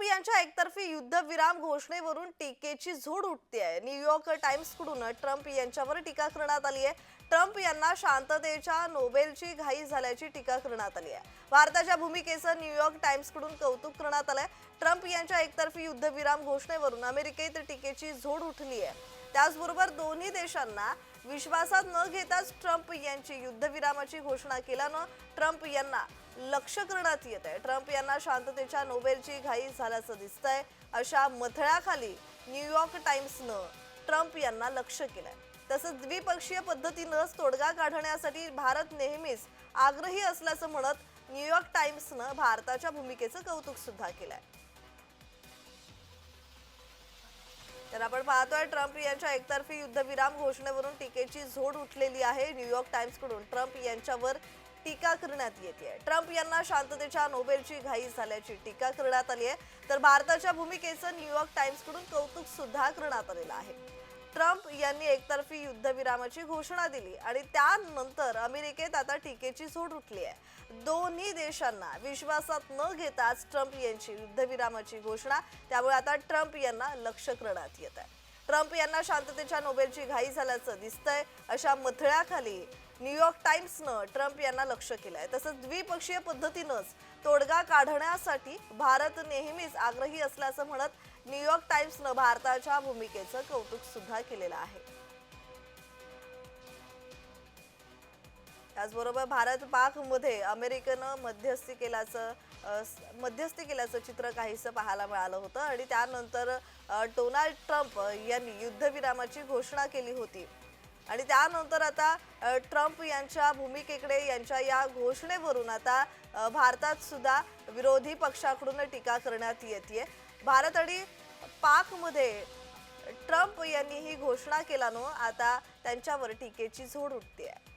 Trump यांच्या एकतर्फी युद्धविराम घोषणेवरून टीकेची झोड उठते आहे न्यूयॉर्क टाइम्सकडून ट्रम्प यांच्यावर टीका करण्यात आली आहे ट्रम्प यांना शांततेच्या नोबेलची घाई झाल्याची टीका करण्यात आली आहे भारताच्या भूमिकेचं न्यूयॉर्क टाइम्सकडून कौतुक करण्यात आलंय. ट्रम्प यांच्या एकतर्फी युद्धविराम घोषणेवरून अमेरिकेत टीकेची झोड उठली आहे त्याचबरोबर दोन्ही देशांना विश्वासात न घेताच ट्रम्प यांची युद्धविरामाची घोषणा केल्यानं ट्रम्प यांना लक्ष करण्यात येत आहे. ट्रम्प यांना शांततेच्या नोबेलची घाई झाल्याचं दिसतंय. अशा मथळ्याखाली न्यूयॉर्क टाइम्सनं ट्रम्प यांना लक्ष केलंय. तसंच द्विपक्षीय पद्धतीनंच तोडगा काढण्यासाठी भारत नेहमीच आग्रही असल्याचं म्हणत न्यूयॉर्क टाइम्सनं भारताच्या भूमिकेचं कौतुक सुद्धा केलंय. तर आपण पाहतोय ट्रम्प यांच्या एकतर्फी युद्धविराम घोषणेवरून टीकेची झोड उठलेली आहे. न्यूयॉर्क टाइम्सकडून ट्रम्प यांच्यावर टीका करण्यात येते ट्रम्प यांना शांततेच्या नोबेलची घाई झाल्याची टीका करण्यात आली आहे. तर भारताच्या भूमिकेचं न्यूयॉर्क टाइम्सकडून कौतुक सुद्धा करण्यात आलेलं आहे. ट्रम्प यांनी एकतर्फी युद्धविरामाची घोषणा दिली आणि त्यानंतर अमेरिकेत आता टीकेची झोड उठली आहे. दोन्ही देशांना विश्वासात न घेताच ट्रम्प यांची युद्धविरामाची घोषणा त्यामुळे आता ट्रम्प यांना लक्ष करण्यात येत आहे. ट्रम्प यांना शांततेच्या नोबेलची घाई झाल्याचं दिसतंय. अशा मथळ्याखाली न्यूयॉर्क टाइम्सनं ट्रम्प यांना लक्ष केलंय. तसंच द्विपक्षीय पद्धतीनंच तोडगा काढण्यासाठी भारत नेहमीच आग्रही असल्याचं म्हणत न्यूयॉर्क टाइम्सनं भारताच्या भूमिकेचं कौतुक सुद्धा केलेलं आहे. त्याचबरोबर भारत पाकमध्ये अमेरिकेनं मध्यस्थी केल्याचं मध्यस्थी केल्याचं चित्र काहीसं पाहायला मिळालं होतं. आणि त्यानंतर डोनाल्ड ट्रम्प यांनी युद्धविरामाची घोषणा केली होती. आणि त्यानंतर आता ट्रम्प यांच्या भूमिकेकडे यांच्या या घोषणेवरून आता भारतात सुद्धा विरोधी पक्षाकडून टीका करण्यात येते भारत आणि पाकमध्ये ट्रम्प यांनी ही घोषणा केल्यानं आता त्यांच्यावर टीकेची झोड उठते आहे